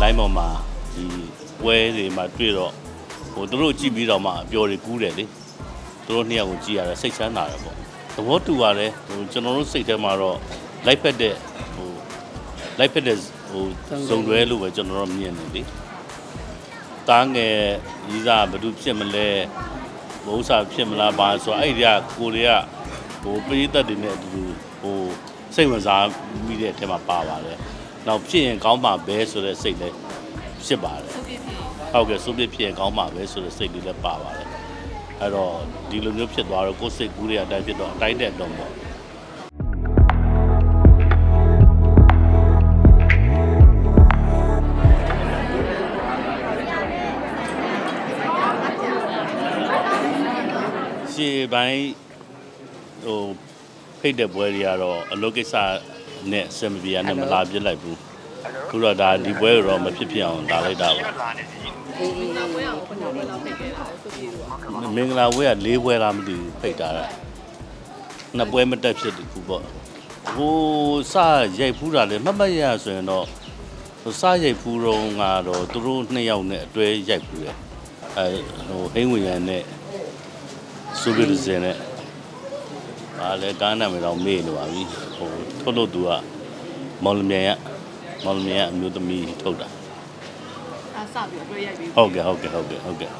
လိုင်းပေါ်မှာဒီပွဲတွေမှာတွေ့တော့ဟိုသူတို့ကြည့်ပြီးတော့မှအပျော်တွေကူးတယ်လေသူတို့နှစ်ယောက်ကိုကြည့်ရတာစိတ်ချမ်းသာတယ်ပေါ့သဘောတူပါတယ်ဟိုကျွန်တော်တို့စိတ်ထဲမှာတော့လိုက်ဖက်တဲ့ဟိုလိုက်ဖက်တဲ့ဟိုဇုံတွဲလို့ပဲကျွန်တော်တို့မြင်နေလေတားငယ်ကြီးစားဘာလို့ဖြစ်မလဲဘုဥစားဖြစ်မလားဘာဆိုတော့အဲ့ဒီကကိုတွေကဟိုပရိသတ်တွေနဲ့အတူတူဟိုစိတ်ဝင်စားမိတဲ့အထက်မှာပါပါတယ် နောက်ဖြစ်ရင်ကောင်းပါပဲဆိုတဲ့စိတ်လည်းဖြစ်ပါတယ်ဟုတ်ကဲ့ဖြစ်ဟုတ်ကဲ့စိုးပြစ်ဖြစ်ရင်ကောင်းပါပဲဆိုတဲ့စိတ်လေးလည်းပါပါတယ်အဲ့တော့ဒီလိုမျိုးဖြစ်သွားတော့ကိုယ်စိတ်ကူးတွေအတိုင်းဖြစ်တော့အတိုင်းတက်တော့ပေါ့ရှေ့ပိုင်းဟိုဖိတ်တဲ့ပွဲတွေကတော့အလုပ်ကိစ္စ နဲ့အဆင်မပြေရနဲ့မလာပြစ်လိုက်ဘူးခုတော့ဒါဒီပွဲကိုတော့မဖြစ်ဖြစ်အောင်လာလိုက်တာပါအေးအေးနောက်ပွဲအောင်ဘယ်လိုလဲလောက်ဖိတ်ခဲ့တာလဲဆိုပြီးတော့မင်္ဂလာပွဲက၄ပွဲလားမသိဘူးဖိတ်တာတာနှစ်ပွဲမတက်ဖြစ်တခုပေါ့ဟိုစရိုက်ဖူးတာလေမှတ်မှတ်ရဆိုရင်တော့ဟိုစရိုက်ဖူးတော့ကတော့သူတို့နှစ်ယောက်နဲ့အတွဲရိုက်ဖူးတယ်အဲဟိုဟိန်းဝင်ရန်နဲ့စူပီဇင်နဲ့ ဒါလည်းကားနာမည်တော့မေ့နေပါပြီဟိုထုတ်လို့သူကမော်လမြိုင်ကမော်လမြိုင်ကအမျိုးသမီးထုတ်တာအစပြီးတော့ရိုက်ပြီးဟုတ်ကဲ့ဟုတ်ကဲ့ဟုတ်ကဲ့ဟုတ်ကဲ့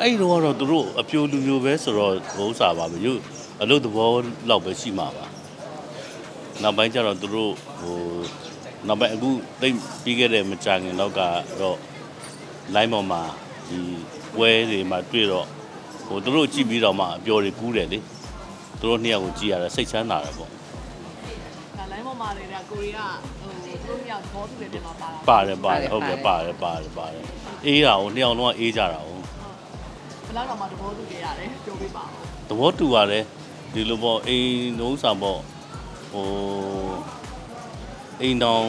အဲ့ဒီတော့ကတော့သူတို့အပြိုလူမျိုးပဲဆိုတော့ဘုဥစားပါပဲရုပ်အလုပ်သဘောလောက်ပဲရှိမှာပါနောက်ပိုင်းကျတော့သူတို့ဟိုနောက်ပိုင်းအခုသိပ်ပြီးခဲ့တဲ့မကြာခင်တော့ကတော့ line ပေါ်မှာဒီပွဲတွေမှာတွေ့တော့ဟိုသူတို့ကြည့်ပြီးတော့မှအပျော်တွေကူးတယ်လေ သူတို့နှစ်ယောက်ကိုကြည့်ရတာစိတ်ချမ်းသာတယ်ပေါ့ဒါလိုင်းပေါ်မှာနေတာကိုရီးယားဟိုသူတို့မြောက်ဘောသူတွေပြင်မှာပါတာပါတယ်ပါတယ်ဟုတ်ကဲ့ပါတယ်ပါတယ်ပါတယ်အေးတာကိုနှစ်ယောက်လုံးကအေးကြတာကိုဘယ်လောက်တော့မှသဘောတူကြရတယ်ပြောပြပါဦးသဘောတူပါတယ်ဒီလိုပေါ့အိမ်နှုံးစာပေါ့ဟိုအိမ်တောင်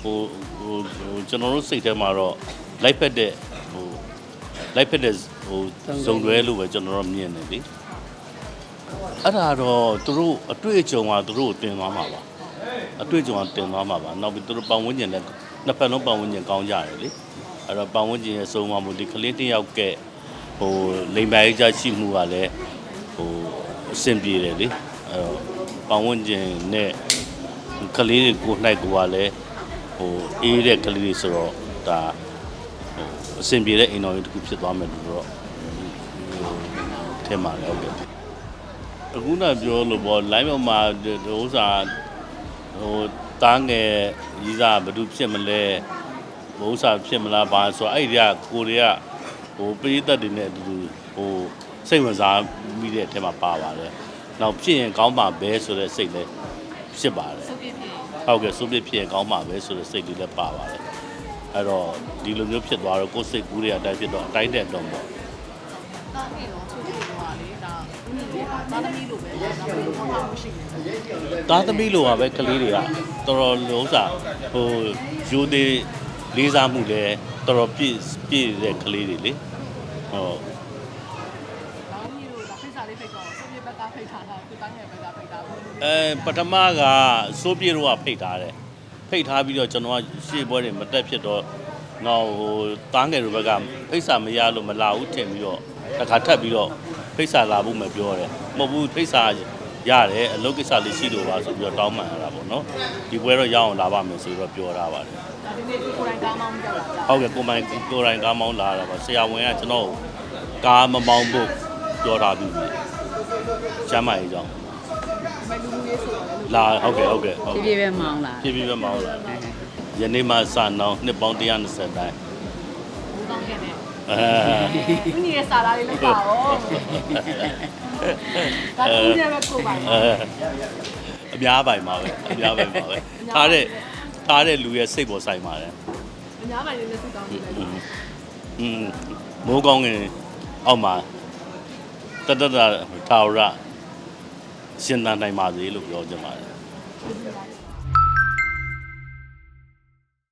ဟိုဟိုဟိုကျွန်တော်တို့စိတ်ထဲမှာတော့လိုက်ဖက်တဲ့ဟိုလိုက်ဖက်တဲ့ဟိုဇုံတွဲလို့ပဲကျွန်တော်တို့မြင်နေလေ အဲ့ဒါတော့သူတို့အတွေ့အကြုံကသူတို့ကိုတင်သွားမှာပါအတွေ့အကြုံကတင်သွားမှာပါနောက်ပြီးသူတို့ပတ်ဝန်းကျင်လည်းနှစ်ဖက်လုံးပတ်ဝန်းကျင်ကောင်းကြတယ်လေအဲ့တော့ပတ်ဝန်းကျင်ရဲ့စုံမမှုဒီကလေးတစ်ယောက်ကဟိုလိမ်ပါရေးကြရှိမှုကလည်းဟိုအဆင်ပြေတယ်လေအဲ့တော့ပတ်ဝန်းကျင်နဲ့ကလေးတွေကိုနှိုက်ကွာလဲဟိုအေးတဲ့ကလေးတွေဆိုတော့ဒါဟိုအဆင်ပြေတဲ့အိမ်တော်ကြီးတစ်ခုဖြစ်သွားမယ်လို့တော့ဟိုထဲမှာလည်းဟုတ်ကဲ့ အခုနပြောလို့ပေါ့ line ပေါ်မှာဒီဥစ္စာဟိုတားငယ်ကြီးစားဘာလို့ဖြစ်မလဲဘဥစ္စာဖြစ်မလားဘာဆိုတော့အဲ့ဒီကကိုတွေကဟိုပရိသတ်တွေနဲ့အတူတူဟိုစိတ်ဝင်စားမိတဲ့အထက်မှာပါပါတယ်။နောက်ဖြစ်ရင်ကောင်းပါပဲဆိုတဲ့စိတ်လည်းဖြစ်ပါတယ်ဟုတ်ကဲ့ဖြစ်။ဟုတ်ကဲ့စိုးပြစ်ဖြစ်ရင်ကောင်းပါပဲဆိုတဲ့စိတ်လေးလည်းပါပါတယ်။အဲ့တော့ဒီလိုမျိုးဖြစ်သွားတော့ကိုယ်စိတ်ကူးတွေအတိုင်းဖြစ်တော့အတိုင်းတက်တော့ပေါ့တားနေတော့ဆိုပြီးတော့လေဒါ ဦးနေလေးတာသမီးလိုပဲဒါပေမဲ့ဘောထားမှုရှိတယ်။သားသမီးလိုပါပဲကလေးတွေကတော်တော်လုံးစားဟိုယူသေးလေးစားမှုလည်းတော်တော်ပြည့်ပြည့်တဲ့ကလေးတွေလေ။ဟုတ်။နောက်ကြီးတို့ဒါဖိတ်စာလေးဖိတ်တော့ဆိုပြီးဘက်ကဖိတ်ထားတာသူတိုင်းရဲ့ဘက်ကဖိတ်တာဘူး။အဲပထမကစိုးပြေတော့ဖိတ်ထားတယ်ဖိတ်ထားပြီးတော့ကျွန်တော်ကရှေ့ပွဲတွေမတက်ဖြစ်တော့နောက်ဟိုတားငယ်တို့ဘက်ကဖိတ်စာမရလို့မလာဘူးထင်ပြီးတော့တစ်ခါထပ်ပြီးတော့ ဖိတ်စာလာဖို့မပြောတယ်မဟုတ်ဘူးဖိတ်စာရတယ်အလုပ်ကိစ္စလေးရှိလို့ပါဆိုပြီးတော့တောင်းပန်ရတာပေါ့နော်ဒီပွဲတော့ရအောင်လာပါမယ်ဆိုတော့ပြောထားပါတယ်ဒါဒီနေ့ကိုယ်တိုင်ကားမောင်းကြောက်လာတာဟုတ်ကဲ့ကိုမိုင်ကိုရိုင်းကားမောင်းလာတာပါဆရာဝန်ကကျွန်တော်ကိုကားမမောင်းဖို့ပြောထားပြီးပြီကျမ်းမာရေးကြောင့်။မလူလူရေးဆိုတော့လေလာဟုတ်ကဲ့ဟုတ်ကဲ့ဟုတ်ဖြည်းကဲ့ဖြည်းပဲမောင်းလာဖြည်းဖြည်းပဲမောင်းလာယနေ့မှစနောင်းနှစ်ပေါင်း120တိုင်းဘူးကောင်းခဲ့တယ်အဲ။ ။ဦးညီရဲ့စာသားလေးလောက်ပါရော။ဒါကူရဲ့ပဲကိုပါ။အများပိုင်ပါပဲအများပိုင်ပါပဲထားတဲ့ထားတဲ့လူရဲ့စိတ်ပေါ်ဆိုင်ပါတယ်အများပိုင်ရဲ့စိတ်ကောင်းတယ်อืมမိုးကောင်းကင်အောက်မှာတတတထာဝရရှင်သန်နိုင်ပါစေလို့ပြောချင်ပါတယ်